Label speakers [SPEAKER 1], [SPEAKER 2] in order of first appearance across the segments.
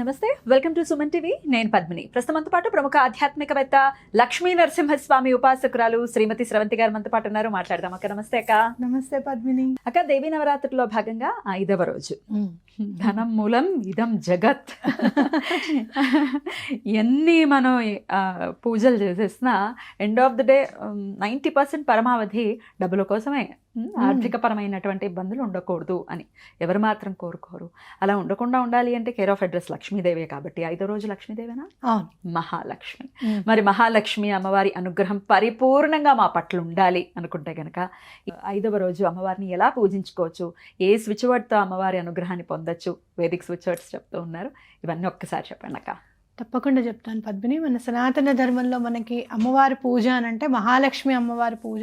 [SPEAKER 1] నమస్తే welcome to Suman TV. నేను పద్మిని. ప్రస్తుతంతో పాటు ప్రముఖ ఆధ్యాత్మికవేత్త లక్ష్మీ నరసింహస్వామి ఉపాసకురాలు శ్రీమతి స్రవంతి గారు మనతో పాటు ఉన్నారు. మాట్లాడదాం అక్క. నమస్తే అక్క.
[SPEAKER 2] నమస్తే పద్మిని.
[SPEAKER 1] అక్క దేవీ నవరాత్రిలో భాగంగా ఐదవ రోజు. ధనం మూలం ఇదం జగత్. ఎన్ని మనం పూజలు చేసేసినా end of the day ninety percent పరమావధి డబ్బుల కోసమే. ఆర్థికపరమైనటువంటి ఇబ్బందులు ఉండకూడదు అని. ఎవరు మాత్రం కోరుకోరు. అలా ఉండకుండా ఉండాలి అంటే కేర్ ఆఫ్ అడ్రస్ లక్ష్మీదేవే కాబట్టి ఐదో రోజు లక్ష్మీదేవేనా? మహాలక్ష్మి. మరి మహాలక్ష్మి అమ్మవారి అనుగ్రహం పరిపూర్ణంగా మా పట్ల ఉండాలి అనుకుంటే గనక ఐదవ రోజు అమ్మవారిని ఎలా పూజించుకోవచ్చు? ఏ స్విచ్ వర్డ్తో అమ్మవారి అనుగ్రహాన్ని పొందొచ్చు? వేదిక్ స్విచ్ వర్డ్స్ చెప్తూ ఉన్నారు. ఇవన్నీ ఒక్కసారి చెప్పండి అక్క
[SPEAKER 2] తప్పకుండా చెప్తాను పద్మిని. మన సనాతన ధర్మంలో మనకి అమ్మవారి పూజ అని అంటే మహాలక్ష్మి అమ్మవారి పూజ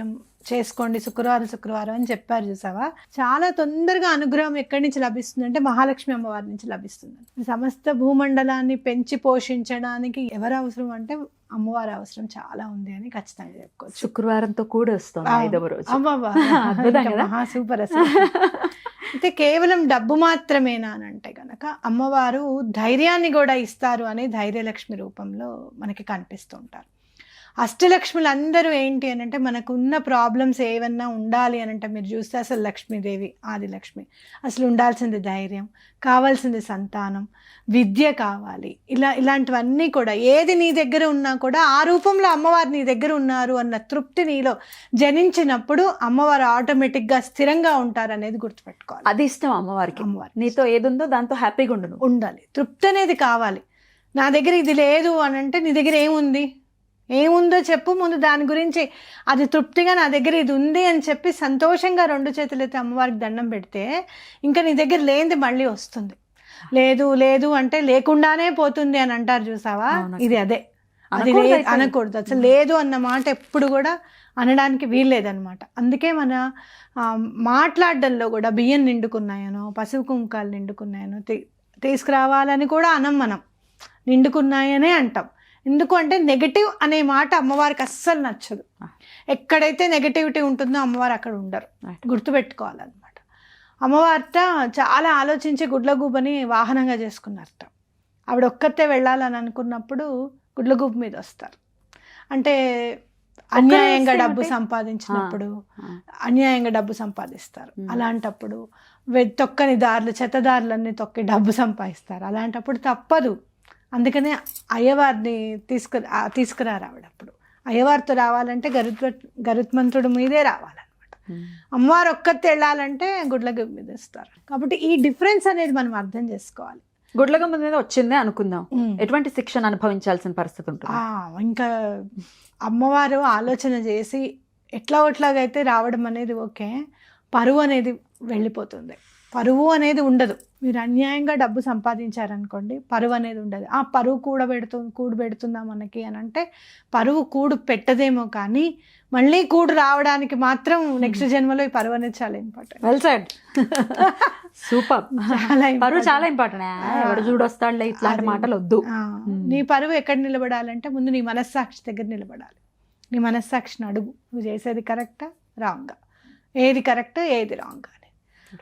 [SPEAKER 2] చేసుకోండి శుక్రవారం శుక్రవారం అని చెప్పారు చూసావా? చాలా తొందరగా అనుగ్రహం ఎక్కడి నుంచి లభిస్తుంది అంటే మహాలక్ష్మి అమ్మవారి నుంచి లభిస్తుంది. సమస్త భూమండలాన్ని పెంచి పోషించడానికి ఎవరు అవసరం అంటే అమ్మవారి అవసరం చాలా ఉంది అని ఖచ్చితంగా చెప్పుకోవచ్చు.
[SPEAKER 1] శుక్రవారంతో కూడా వస్తుంది. ఐదవ రోజు?
[SPEAKER 2] మహా సూపర్ అసలు. అయితే కేవలం డబ్బు మాత్రమేనా అని అంటే కనుక అమ్మవారు ధైర్యాన్ని కూడా ఇస్తారు అని ధైర్యలక్ష్మి రూపంలో మనకి కనిపిస్తూ ఉంటారు. అష్టలక్ష్ములు అందరూ ఏంటి అని అంటే మనకు ఉన్న ప్రాబ్లమ్స్ ఏమన్నా ఉండాలి అని అంటే మీరు చూస్తే అసలు లక్ష్మీదేవి ఆదిలక్ష్మి. అసలు ఉండాల్సింది ధైర్యం కావాల్సింది సంతానం విద్య కావాలి. ఇలా ఇలాంటివన్నీ కూడా ఏది నీ దగ్గర ఉన్నా కూడా ఆ రూపంలో అమ్మవారు నీ దగ్గర ఉన్నారు అన్న తృప్తి నీలో జనించినప్పుడు అమ్మవారు ఆటోమేటిక్గా స్థిరంగా ఉంటారు అనేది గుర్తుపెట్టుకోవాలి.
[SPEAKER 1] అది ఇష్టం అమ్మవారికి.
[SPEAKER 2] అమ్మవారు
[SPEAKER 1] నీతో ఏది ఉందో దాంతో హ్యాపీగా ఉండు నువ్వు.
[SPEAKER 2] ఉండాలి. తృప్తి అనేది కావాలి. నా దగ్గర ఇది లేదు అని అంటే నీ దగ్గర ఏముంది? ఏముందో చెప్పు ముందు దాని గురించి. అది తృప్తిగా నా దగ్గర ఇది ఉంది అని చెప్పి సంతోషంగా రెండు చేతులైతే అమ్మవారికి దండం పెడితే ఇంకా నీ దగ్గర లేనిది మళ్ళీ వస్తుంది. లేదు లేదు అంటే లేకుండానే పోతుంది అని అంటారు చూసావా. ఇది అదే. అది
[SPEAKER 1] అనకూడదు
[SPEAKER 2] అసలు లేదు అన్న మాట ఎప్పుడు కూడా అనడానికి వీల్లేదనమాట అందుకే మన మాట్లాడడంలో కూడా బియ్యం నిండుకున్నాయనో పసుపు కుంకాలు నిండుకున్నాయనో తీ- తీసుకురావాలని కూడా అనం మనం. నిండుకున్నాయనే అంటాం. ఎందుకు అంటే నెగటివ్ అనే మాట అమ్మవారికి అస్సలు నచ్చదు. ఎక్కడైతే నెగటివిటీ ఉంటుందో అమ్మవారు అక్కడ ఉండరు. గుర్తుపెట్టుకోవాలన్నమాట. అమ్మవారిట చాలా ఆలోచించి గుడ్లగూబని వాహనంగా చేసుకున్నారట. ఆవిడ ఒక్కతే వెళ్ళాలని అనుకున్నప్పుడు గుడ్లగూబ మీద వస్తారు. అంటే అన్యాయంగా డబ్బు? సంపాదించినప్పుడు. అన్యాయంగా డబ్బు సంపాదిస్తారు.
[SPEAKER 1] Hmm.
[SPEAKER 2] అలాంటప్పుడు తొక్కని దారులు చెత్తదారులన్నీ తొక్కి డబ్బు సంపాదిస్తారు. అలాంటప్పుడు తప్పదు. అందుకనే అయ్యవారిని తీసుకు ఆ, తీసుకురారు ఆవిడప్పుడు అయ్యవారితో రావాలంటే గరుత్వ గరుత్మంతుడు మీదే రావాలన్నమాట. అమ్మవారు ఒక్కతే వెళ్ళాలంటే గుడ్ల గుబ్ మీద ఇస్తారు. కాబట్టి ఈ డిఫరెన్స్ అనేది మనం అర్థం చేసుకోవాలి.
[SPEAKER 1] గుడ్లగమ్మ మీద వచ్చిందే అనుకుందాం. ఎటువంటి శిక్షణ అనుభవించాల్సిన పరిస్థితి ఉంటుంది?
[SPEAKER 2] ఇంకా అమ్మవారు ఆలోచన చేసి ఎట్లా ఒట్లాగైతే రావడం అనేది ఓకే పరువు అనేది వెళ్ళిపోతుంది. పరువు అనేది ఉండదు. మీరు అన్యాయంగా డబ్బు సంపాదించారనుకోండి పరువు అనేది ఉండదు. ఆ పరువు కూడబెడుతు కూడు పెడుతుందా మనకి అని అంటే పరువు కూడు పెట్టదేమో కానీ మళ్ళీ కూడు రావడానికి మాత్రం నెక్స్ట్ జన్మలో ఈ పరువు అనేది చాలా ఇంపార్టెంట్
[SPEAKER 1] వెల్ సైడ్ సూపర్
[SPEAKER 2] చాలా
[SPEAKER 1] పరువు. చాలా ఇంపార్టెంట్ ఎవడు చూడొస్తాడులే ఇట్లాంటి మాటలు వద్దు.
[SPEAKER 2] నీ పరువు ఎక్కడ నిలబడాలంటే ముందు నీ మనస్సాక్షి దగ్గర నిలబడాలి. నీ మనస్సాక్షిని అడుగు. నువ్వు చేసేది కరెక్టా రాంగా ఏది కరెక్ట్ ఏది రాంగ్ అని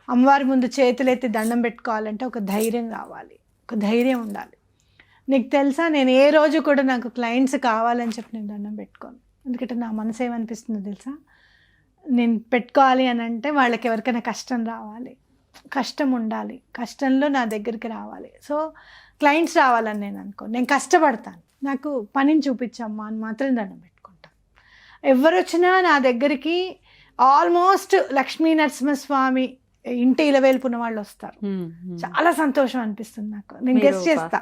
[SPEAKER 2] అమ్మవారి ముందు చేతులెత్తి దండం పెట్టుకోవాలంటే ఒక ధైర్యం కావాలి. ఒక ధైర్యం ఉండాలి. నీకు తెలుసా నేను ఏ రోజు కూడా నాకు క్లయింట్స్ కావాలని చెప్పి నేను దండం పెట్టుకోను. ఎందుకంటే నా మనసు ఏమనిపిస్తుందో తెలుసా? నేను పెట్టుకోవాలి అని అంటే వాళ్ళకి ఎవరికైనా కష్టం రావాలి. కష్టం ఉండాలి. కష్టంలో నా దగ్గరికి రావాలి. సో క్లయింట్స్ రావాలని నేను అనుకో నేను కష్టపడతాను. నాకు పనిని చూపించమ్మా అని మాత్రం దండం పెట్టుకుంటాను. ఎవరు వచ్చినా నా దగ్గరికి ఆల్మోస్ట్ లక్ష్మీ నరసింహస్వామి ఇంటి ఇలవేల్పున్న వాళ్ళు వస్తారు. చాలా సంతోషం అనిపిస్తుంది నాకు. నేను గెస్ట్ చేస్తా.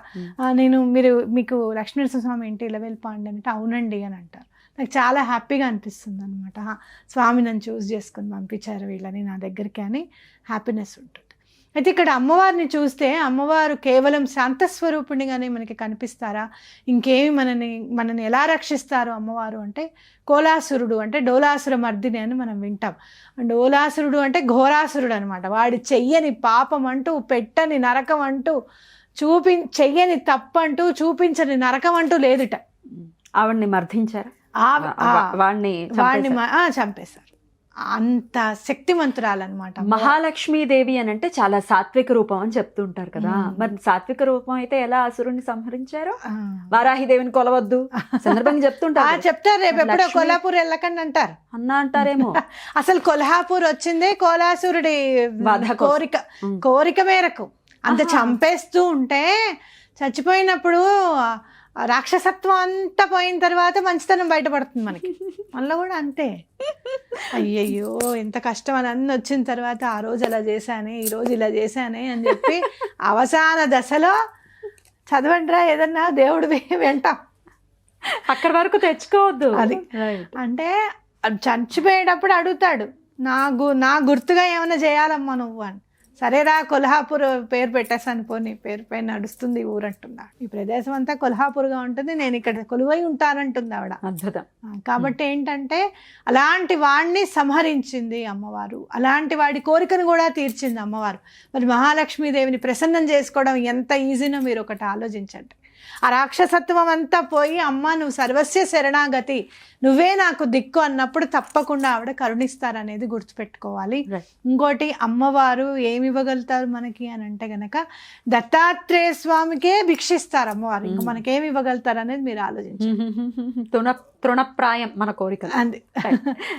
[SPEAKER 2] నేను మీరు మీకు లక్ష్మీ నరసింహస్వామి ఇంటి ఇలవేల్పా అండి అంటే అవునండి అని అంటారు. నాకు చాలా హ్యాపీగా అనిపిస్తుంది అనమాట స్వామి నన్ను చూస్ చేసుకుని పంపించారు వీళ్ళని నా దగ్గరికి అని హ్యాపీనెస్ ఉంటుంది. అయితే ఇక్కడ అమ్మవారిని చూస్తే అమ్మవారు కేవలం శాంతస్వరూపిణిగానే మనకి కనిపిస్తారా? ఇంకేమి మనని మనని ఎలా రక్షిస్తారు అమ్మవారు అంటే కోలాసురుడు అంటే డోలాసుర మర్దిని అని మనం వింటాం. డోలాసురుడు అంటే ఘోరాసురుడు అనమాట వాడి చెయ్యని పాపం అంటూ పెట్టని నరకం అంటూ చూపి చెయ్యని తప్పంటూ చూపించని నరకం అంటూ లేదుట.
[SPEAKER 1] ఆవిడ్ని మర్దించారా వాడిని
[SPEAKER 2] వాడిని
[SPEAKER 1] చంపేశారా?
[SPEAKER 2] అంత శక్తివంతురాలన్నమాట
[SPEAKER 1] మహాలక్ష్మీదేవి అని అంటే చాలా సాత్విక రూపం అని చెప్తూ ఉంటారు కదా. మరి సాత్విక రూపం అయితే ఎలా అసురుణ్ణి సంహరించారు. వారాహిదేవిని కొలవద్దు సందర్భంగా చెప్తుంటారు
[SPEAKER 2] చెప్తారు రేపు ఎప్పుడో కొల్హాపూర్ వెళ్ళకండి అంటారు
[SPEAKER 1] అన్న అంటారేమో
[SPEAKER 2] అసలు కొల్హాపూర్ వచ్చిందే కోలాసురుడి. కోరిక. కోరిక మేరకు అంత. చంపేస్తూ ఉంటే చచ్చిపోయినప్పుడు రాక్షసత్వం అంతా పోయిన తర్వాత మంచితనం బయటపడుతుంది మనకి. మనలో కూడా అంతే. అయ్యయ్యో ఎంత కష్టం అని అన్ని వచ్చిన తర్వాత ఆ రోజు అలా చేశానే ఈ రోజు ఇలా చేశానే అని చెప్పి అవసాన దశలో చదవండిరా ఏదన్నా దేవుడు వెంటాం.
[SPEAKER 1] అక్కడి వరకు తెచ్చుకోవద్దు.
[SPEAKER 2] అది. అంటే చచ్చిపోయేటప్పుడు అడుగుతాడు నా గు నా గుర్తుగా ఏమైనా చేయాలమ్మా నువ్వు అని. సరేరా కొల్హాపూర్ పేరు పెట్టేసాను పోనీ పేరు పైన నడుస్తుంది ఈ ఊరు అంటున్నా ఈ ప్రదేశం అంతా కొల్హాపూర్గా ఉంటుంది నేను ఇక్కడ కొలువై ఉంటానంటుంది ఆవిడ.
[SPEAKER 1] అద్భుతం.
[SPEAKER 2] కాబట్టి ఏంటంటే అలాంటి వాడిని సంహరించింది అమ్మవారు. అలాంటి వాడి కోరికను కూడా తీర్చింది అమ్మవారు. మరి మహాలక్ష్మీదేవిని ప్రసన్నం చేసుకోవడం ఎంత ఈజీనో మీరు ఒకటి ఆలోచించండి. ఆ రాక్షసత్వం అంతా పోయి అమ్మ నువ్వు సర్వస్య శరణాగతి. నువ్వే నాకు దిక్కు అన్నప్పుడు తప్పకుండా ఆవిడ కరుణిస్తారనేది గుర్తుపెట్టుకోవాలి. ఇంకోటి అమ్మవారు ఏమి ఇవ్వగలుగుతారు మనకి? అని అంటే గనక దత్తాత్రేయ స్వామికే భిక్షిస్తారు అమ్మవారు. ఇంకా
[SPEAKER 1] Mm.
[SPEAKER 2] మనకేమి ఇవ్వగలుగుతారు అనేది మీరు ఆలోచించండి.
[SPEAKER 1] తృణ తృణప్రాయం మన కోరికలు.
[SPEAKER 2] అంది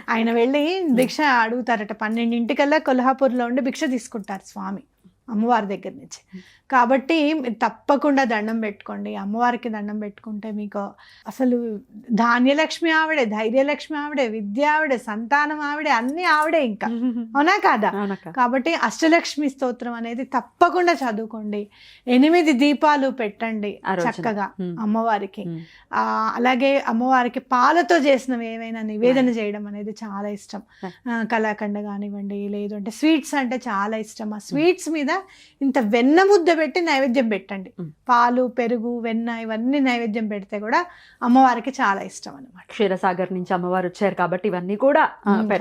[SPEAKER 2] ఆయన వెళ్ళి భిక్ష అడుగుతారట. పన్నెండింటికల్లా కొల్హాపూర్లో ఉండి భిక్ష తీసుకుంటారు స్వామి. అమ్మవారి దగ్గర నుంచి. కాబట్టి మీరు తప్పకుండా దండం పెట్టుకోండి. అమ్మవారికి దండం పెట్టుకుంటే మీకు అసలు ధాన్యలక్ష్మి ఆవిడే ధైర్యలక్ష్మి ఆవిడే విద్య ఆవిడే సంతానం ఆవిడే అన్ని ఆవిడే ఇంకా. అవునా కాదా? కాబట్టి అష్టలక్ష్మి స్తోత్రం అనేది తప్పకుండా చదువుకోండి. ఎనిమిది దీపాలు పెట్టండి. చక్కగా. అమ్మవారికి. అలాగే అమ్మవారికి పాలతో చేసినవి ఏవైనా నివేదన చేయడం అనేది చాలా ఇష్టం. కలాకండ కానివ్వండి లేదు అంటే స్వీట్స్ అంటే చాలా ఇష్టం. ఆ స్వీట్స్ మీద ఇంత వెన్న ముద్ద పెట్టి నైవేద్యం పెట్టండి. పాలు పెరుగు వెన్న ఇవన్నీ నైవేద్యం పెడితే కూడా అమ్మవారికి చాలా ఇష్టం అనమాట
[SPEAKER 1] క్షీరసాగర్ నుంచి అమ్మవారు వచ్చారు కాబట్టి ఇవన్నీ కూడా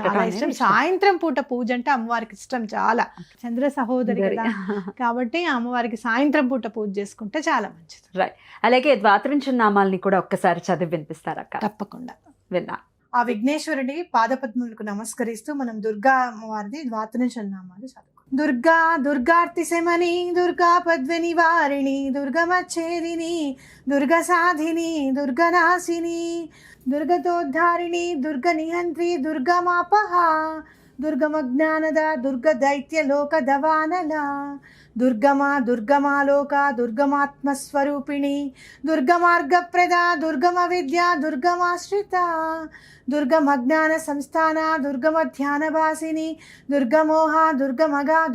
[SPEAKER 2] చాలా ఇష్టం. సాయంత్రం పూట పూజ అంటే అమ్మవారికి ఇష్టం చాలా. చంద్ర సహోదరి. కదా? కాబట్టి అమ్మవారికి సాయంత్రం పూట పూజ చేసుకుంటే చాలా మంచిది.
[SPEAKER 1] అలాగే ద్వాత్రించిన నామాల్ని కూడా ఒక్కసారి చదివి వినిపిస్తారక్క.
[SPEAKER 2] తప్పకుండా.
[SPEAKER 1] విన్నా.
[SPEAKER 2] ఆ విఘ్నేశ్వరుడి పాదపద్ములకు నమస్కరిస్తూ మనం దుర్గా అమ్మవారిది ద్వాతరించిన నామాలు చదువుకుందాం దుర్గా దుర్గార్తి శమని దుర్గా పద్మిని వారిణి దుర్గమచ్ఛేదిని దుర్గ సాధిని దుర్గనాశిని దుర్గతోద్ధారిణి దుర్గ నిహంత్రి దుర్గమాపహ దుర్గమజ్ఞానద దుర్గ దైత్య లోక దవానల दुर्गमा, दुर्गमालोका, दुर्गमात्मस्वरूपिणी दुर्गम विद्या दुर्गमाश्रिता दुर्गम अज्ञान संस्थान दुर्गम दुर्गमज्ञानसंस्थाना दुर्गमध्यानभासिनी दुर्गमोहा, दुर्गमगा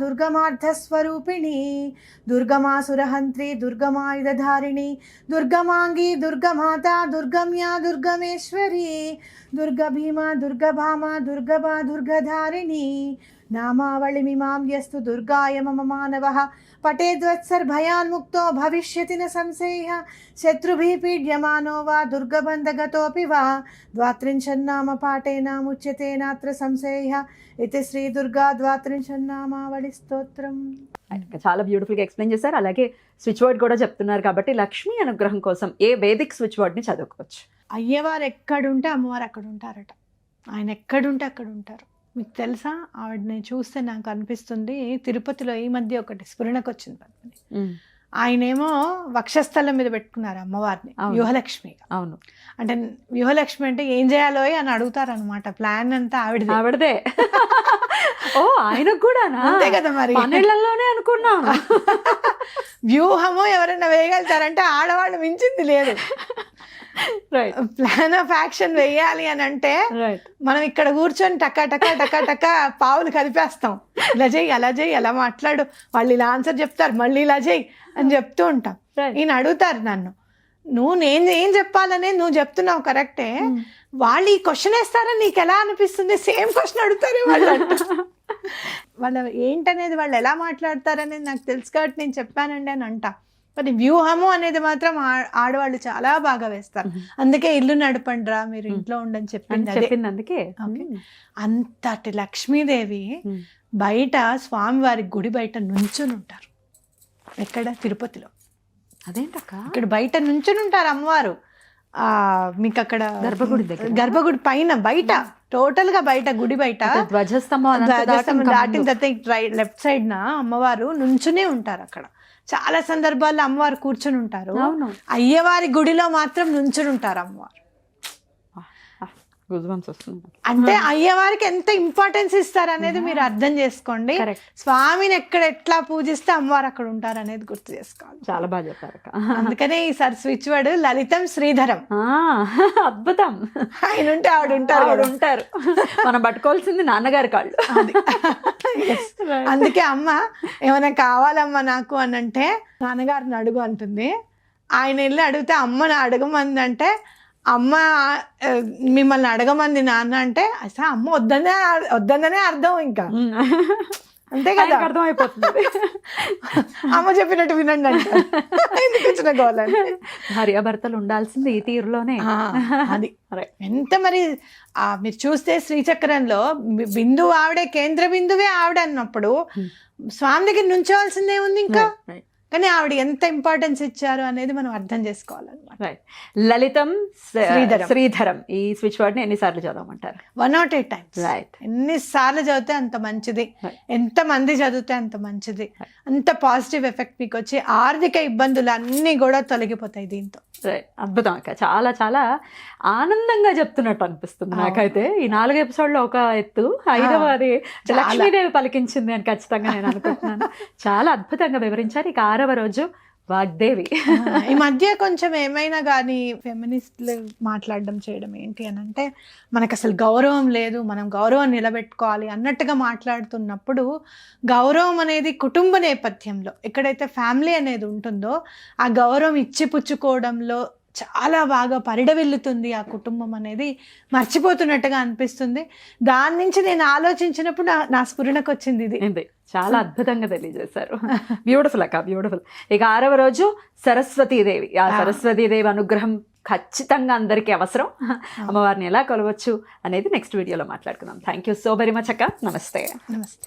[SPEAKER 2] सुरहंत्री दुर्गमा दुर्गमायुधधारिणी, दुर्गमांगी, दुर्गमाता, दुर्गम्या, दुर्गमेश्वरी, दुर्गभीमा, दुर्गभामा दुर्गभा दुर्गधारिणी నామావళిమిమాం యస్తు దుర్గాయ మమ మానవः పటేద్వత్సర్భయాన్ముక్తో భవిష్యతి న సంశయ శత్రుభిः పీడ్యమానో వా దుర్గబంధగతోऽపి వా ద్వాత్రింశన్నామ పాఠేనాముచ్యతే నాత్ర సంశయ ఇది శ్రీ దుర్గా ద్వాత్రింశన్నామావళి స్తోత్రం
[SPEAKER 1] చాలా బ్యూటిఫుల్గా ఎక్స్ప్లెయిన్ చేశారు. అలాగే స్విచ్ వర్డ్ కూడా చెప్తున్నారు కాబట్టి లక్ష్మీ అనుగ్రహం కోసం ఏ వేదిక్ స్విచ్ వర్డ్ని చదువుకోవచ్చు.
[SPEAKER 2] అయ్యవారు ఎక్కడుంటే అమ్మవారు అక్కడ ఉంటారట ఆయన ఎక్కడుంటే అక్కడ ఉంటారు మీకు తెలుసా? ఆవిడని చూస్తే నాకు అనిపిస్తుంది తిరుపతిలో ఈ మధ్య ఒకటి స్ఫురణకు వచ్చింది పద్మిని ఆయనేమో వక్షస్థలం మీద పెట్టుకున్నారు అమ్మవారిని
[SPEAKER 1] అవును.
[SPEAKER 2] వ్యూహలక్ష్మిగా.
[SPEAKER 1] అవును.
[SPEAKER 2] అంటే వ్యూహలక్ష్మి అంటే ఏం చేయాలో అని అడుగుతారు అనమాట ప్లాన్ అంతా ఆవిడది.
[SPEAKER 1] ఆవిడదే. ఓ ఆయనకు కూడానా?
[SPEAKER 2] అంతే కదా మరి.
[SPEAKER 1] పన్నెళ్ళలోనే అనుకున్నాను.
[SPEAKER 2] వ్యూహము ఎవరైనా వేయగలుగుతారంటే ఆడవాళ్ళు మించింది లేదు. ప్లాన్ ఆఫ్ యాక్షన్ వేయాలి అని అంటే మనం ఇక్కడ కూర్చొని టకా టకా టకా టకా పావులు కదిపేస్తాం. ఇలా చెయ్యి అలా చెయ్యి అలా మాట్లాడు. వాళ్ళు ఇలా ఆన్సర్ చెప్తారు మళ్ళీ ఇలా చెయ్యి అని చెప్తూ ఉంటాం. ఈయన అడుగుతారు నన్ను నువ్వు నేను ఏం చెప్పాలనే నువ్వు చెప్తున్నావు కరెక్టే? వాళ్ళు ఈ క్వశ్చన్ వేస్తారని నీకు ఎలా అనిపిస్తుంది? సేమ్ క్వశ్చన్ అడుగుతారు వాళ్ళు. వాళ్ళ ఏంటనేది వాళ్ళు ఎలా మాట్లాడతారనేది నాకు తెలుసు కాబట్టి నేను చెప్పానండి అని అంట. కానీ వ్యూహము అనేది మాత్రం ఆడవాళ్ళు చాలా బాగా వేస్తారు. అందుకే ఇల్లు నడపండిరా మీరు ఇంట్లో ఉండని చెప్పింది అదే.
[SPEAKER 1] చెప్పింది అందుకే.
[SPEAKER 2] అంతటి లక్ష్మీదేవి. బయట స్వామివారి గుడి బయట నుంచుని ఉంటారు. ఎక్కడ? తిరుపతిలో.
[SPEAKER 1] అదేంటక్క?
[SPEAKER 2] ఇక్కడ బయట నుంచుని ఉంటారు అమ్మవారు. ఆ మీకు అక్కడ
[SPEAKER 1] గర్భగుడి దగ్గర?
[SPEAKER 2] గర్భగుడి పైన బయట టోటల్గా బయట గుడి బయట.
[SPEAKER 1] ధ్వజస్తంభం
[SPEAKER 2] దాటిన. తర్వాత లెఫ్ట్ సైడ్ నా అమ్మవారు నుంచునే ఉంటారు అక్కడ. చాలా సందర్భాల్లో అమ్మవారు కూర్చుని ఉంటారు. అయ్యవారి గుడిలో మాత్రం నుంచుని ఉంటారు అమ్మవారు. అంటే అయ్యవారికి ఎంత ఇంపార్టెన్స్ ఇస్తారు అనేది మీరు అర్థం చేసుకోండి. స్వామిని ఎక్కడ ఎట్లా పూజిస్తే అమ్మవారు అక్కడ ఉంటారు అనేది గుర్తు చేసుకోవాలి.
[SPEAKER 1] చాలా బాగా చెప్పారు.
[SPEAKER 2] అందుకనే ఈసారి స్విచ్ వర్డ్ లలితం శ్రీధరం.
[SPEAKER 1] అద్భుతం.
[SPEAKER 2] ఆయన ఉంటే ఆవిడ ఉంటారు.
[SPEAKER 1] ఉంటారు. మనం పట్టుకోవాల్సింది నాన్నగారి కాళ్ళు.
[SPEAKER 2] అందుకే అమ్మ ఏమైనా కావాలమ్మా నాకు? అని అంటే నాన్నగారిని అడుగు అంటుంది. ఆయన వెళ్ళి అడిగితే అమ్మని అడగమంది అంటే అమ్మ మిమ్మల్ని అడగమంది నాన్న అంటే అసలు అమ్మ వద్దనే వద్దనే అర్థం ఇంకా. అంతే కదా?
[SPEAKER 1] ఆయనకు అర్థమైపోతుంది.
[SPEAKER 2] అమ్మ చెప్పినట్టు వినండి అంటే. ఎందుకు వచ్చిన
[SPEAKER 1] భార్యాభర్తలు ఉండాల్సింది ఈ తీరులోనే.
[SPEAKER 2] అది. ఎంత మరి ఆ, మీరు చూస్తే శ్రీచక్రంలో బిందువు ఆవిడే కేంద్ర బిందువే ఆవిడ అన్నప్పుడు. స్వామి దగ్గర నుంచోవాల్సిందే ఉంది ఇంకా. కానీ ఆవిడ ఎంత ఇంపార్టెన్స్ ఇచ్చారు అనేది మనం అర్థం చేసుకోవాలన్నమాట.
[SPEAKER 1] లలితం స-
[SPEAKER 2] శ్రీధరం.
[SPEAKER 1] శ్రీధరం. ఈ స్విచ్ వర్డ్ని ఎన్నిసార్లు చదవమంటారు?
[SPEAKER 2] One nought eight times
[SPEAKER 1] right
[SPEAKER 2] ఎన్నిసార్లు చదివితే అంత మంచిది. ఎంత మంది చదివితే అంత మంచిది. అంత పాజిటివ్ ఎఫెక్ట్ మీకు వచ్చి ఆర్థిక ఇబ్బందులు అన్నీ కూడా తొలగిపోతాయి దీంతో.
[SPEAKER 1] రైట్ అద్భుతం అక్క. చాలా చాలా ఆనందంగా చెప్తున్నట్టు అనిపిస్తుంది. నాకైతే. ఈ నాలుగు ఎపిసోడ్లో ఒక ఎత్తు ఐదవది. లక్ష్మీదేవి పలికించింది అని ఖచ్చితంగా నేను అనుకుంటున్నాను. చాలా అద్భుతంగా వివరించారు. ఇక ఆరవ రోజు వాగ్దేవి.
[SPEAKER 2] ఈ మధ్య కొంచెం ఏమైనా కానీ ఫెమినిస్ట్లు మాట్లాడడం చేయడం ఏంటి అని అంటే మనకు అసలు గౌరవం లేదు మనం గౌరవం నిలబెట్టుకోవాలి అన్నట్టుగా మాట్లాడుతున్నప్పుడు గౌరవం అనేది కుటుంబ నేపథ్యంలో ఎక్కడైతే ఫ్యామిలీ అనేది ఉంటుందో ఆ గౌరవం ఇచ్చిపుచ్చుకోవడంలో చాలా బాగా పరిడవిల్లుతుంది ఆ కుటుంబం అనేది. మర్చిపోతున్నట్టుగా అనిపిస్తుంది. దాని నుంచి నేను ఆలోచించినప్పుడు నా నా స్ఫురణకు వచ్చింది
[SPEAKER 1] ఇది. చాలా అద్భుతంగా తెలియజేశారు. బ్యూటిఫుల్ అక్క బ్యూటిఫుల్ ఇక ఆరవ రోజు సరస్వతీదేవి ఆ
[SPEAKER 2] ఆ.
[SPEAKER 1] సరస్వతీదేవి అనుగ్రహం ఖచ్చితంగా అందరికీ అవసరం. అమ్మవారిని ఎలా కొలవచ్చు అనేది నెక్స్ట్ వీడియోలో మాట్లాడుకుందాం. Thank you so very much అక్క. నమస్తే.
[SPEAKER 2] నమస్తే.